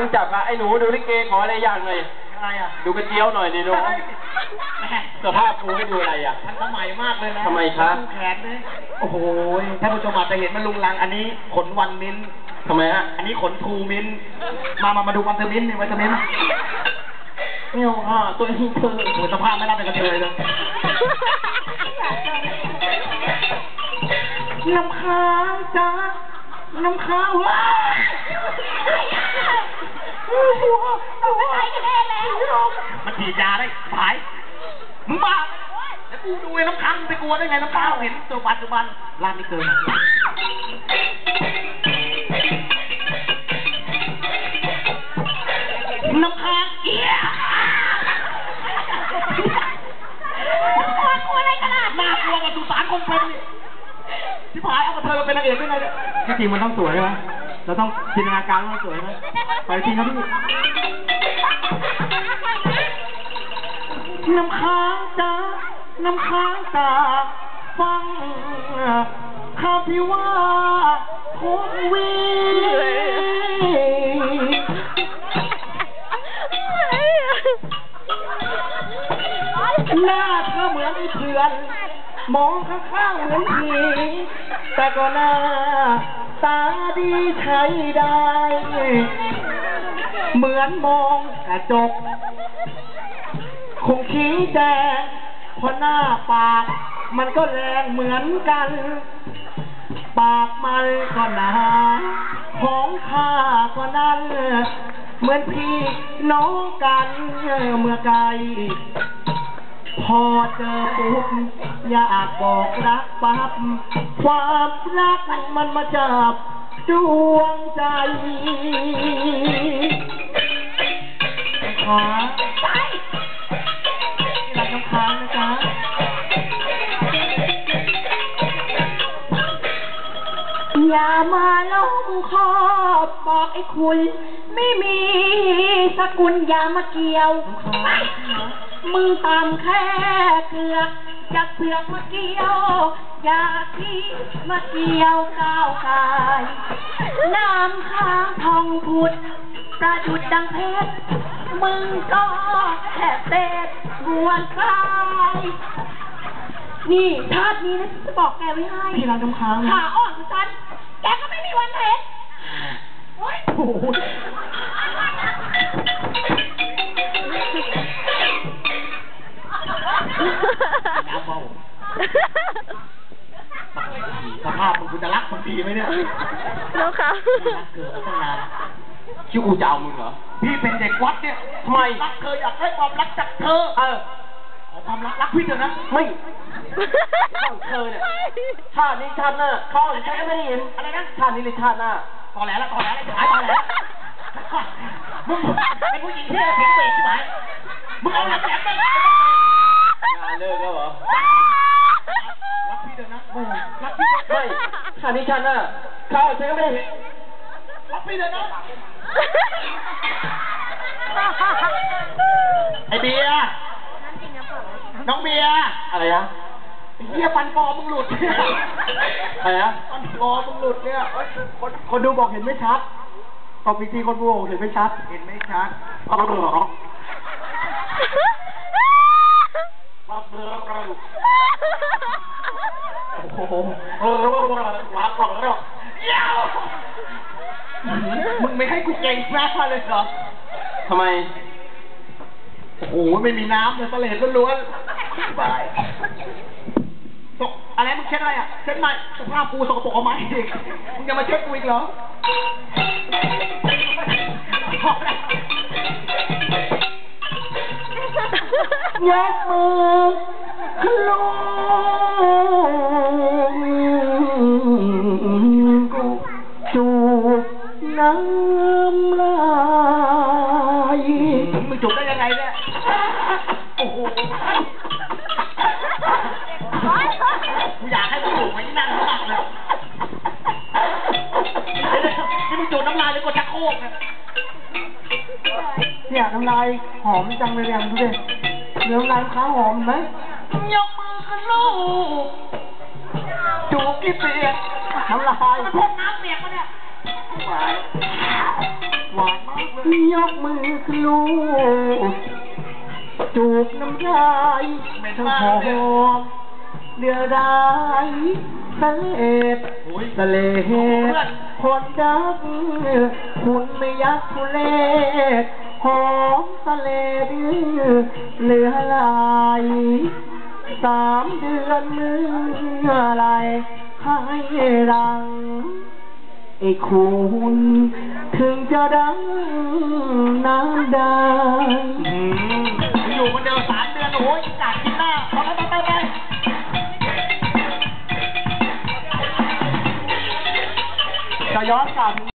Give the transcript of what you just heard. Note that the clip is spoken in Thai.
รู้จักปะไอ้หนูดูลิเกขออะไรอย่างหน่อยอะไรอะดูกระเจียวหน่อยดิหนูแม่สภาพกูให้ดูอะไรอะทันสมัยมากเลยนะทำไมคะดูแขนเลยโอ้โหท่านผู้ชมอาจจะเห็นมันลุงลังอันนี้ขนวันมิ้นท์ทำไมฮะอันนี้ขนทูมิ้นท์มามามาดูวันเทอร์มิ้นท์นี่วันเทอร์มิ้นท์ไม่เอาค่ะตัวนี้เธอโอ้โหสภาพไม่น่าเป็นกระเทยเลยน้ำค้างจ้าน้ำค้างว้าย มัน ฉีดยาได้ผายมึงบ้าแล้วกูดูไอ้น้ำค้างไปกลัวได้ไงน้ำค้างเห็นตัวปัจจุบันร้านนี้เกินอน้ำค้างเอี้ยน่ากลัวกว่าสุสานคนเป็นนี่ที่ผายเอากระเทยมาเป็นนางเอกได้ไงเนี่ยที่จริงมันต้องสวยใช่ไหมเราต้องจินตนาการว่ามันสวยไหมไปจริงครับพี่ น้ำค้างจ้าน้ำค้างตา ฟังข้าพี่ว่าคงวีหน้าเธอเหมือนเพื่อน มองข้างๆเหมือนผีแต่ก็หน้าตาดีใช้ได้ เหมือนมองกระจก ปาก มันก็แรงเหมือนกัน ปากมันก็หนา ของข้าก็นั้นเหมือนพี่น้องกันเมื่อไกล พอเจอปุ๊บอยากบอกรักปั๊บความรักมันมาจับดวงใจขอ อย่ามาล้อมคอบบอกไอ้คุณ ไม่มีสกุลอย่ามาเกี่ยว มึงตามแค่เกือกจะเสือกมาเกี่ยว อย่าที่มาเกี่ยวก้าวกายน้ำค้างทองผุดประดุดดังเพชรมึงก็แค่เศษบวนกายนี่ชาตินี้นะจะบอกแกไว้ให้ที่รักน้ำค้างขาอ่อนของฉันแกก็ไมันเห็นโอ๊ยโอ้โหน้ำเบาสภาพมึงกูจะรักมึงดีไหมเนี่ยน้องคะรักเกินตั้งนานชื่อกูจะเอามึงเหรอ พี่เป็นเด็กวัดเนี่ยทำไมรักเธออยากได้ความรักจากเธอ เออ ขอความรักรักพี่เถอะนะ ไม่ของเธอเนี่ยชาตินี้ชาติหน้าเขาอ่อนฉันก็ไม่ได้เห็นอะไรนะชาตินี้หรือชาติหน้าตอแหลละตอแหลละจะหายตอแหลละมึงเป็นผู้หญิงที่เสียงเบสใช่ไหมมึงเอาหลักแหลมไปงานเลิกแล้วเหรอรักพี่เถอะนะโอ้ยรักพี่เถอะไม่ชาตินี้ชาติหน้าเขาอ่อนฉันก็ไม่ได้เห็นรักพี่เถอะนะไอเบียร์น้องเบียร์ อะไรนะไอ้เหี้ยฟันปลอมมึงหลุดเนี่ยอะไรนะฟันปลอมมึงหลุดเนี่ยเอ้ยคนคนดูบอกเห็นไม่ชัดตอบอีกทีคนดูบอกเห็นไม่ชัด เห็นไม่ชัดเอาเหรอมาเบอร์เราโอ้โหเออว่าว่ารักของเราเย้ามึงไม่ให้กูเก่งมากเลยเหรอทำไม โอ้โห ไม่มีน้ำเลยทะเลล้วนๆ บายตกอะไรมึงเช็ดอะไรอะเช็ดใหม่สภาพกูสกปรกเอาไหมอีกมึงยังมาเช็ดกูอีกเหรอพอแล้วยกมือ หอมจังเลยเนี่ยดูดิเนื้อน้ำลายค้างหอมไหมยกมือขึ้นลูกจูบกี่เปียกน้ำลายมันพ่นน้ำเปียกมาเนี่ยหวานหวานมากยกมือขึ้นลูกจูบน้ำลายทั้งหอมเดือดร้ายสะเลดสะเลดคนดักคุณไม่ยักทุเลศ หอมสะเลดเหลือลายสามเดือนเมื่อไรให้รังไอ้คุณถึงจะดังน้ำได้อยู่คนเดียวสามเดือนโอ้ยอยากกินหน้าไปไปไปไปจะย้อนกลับ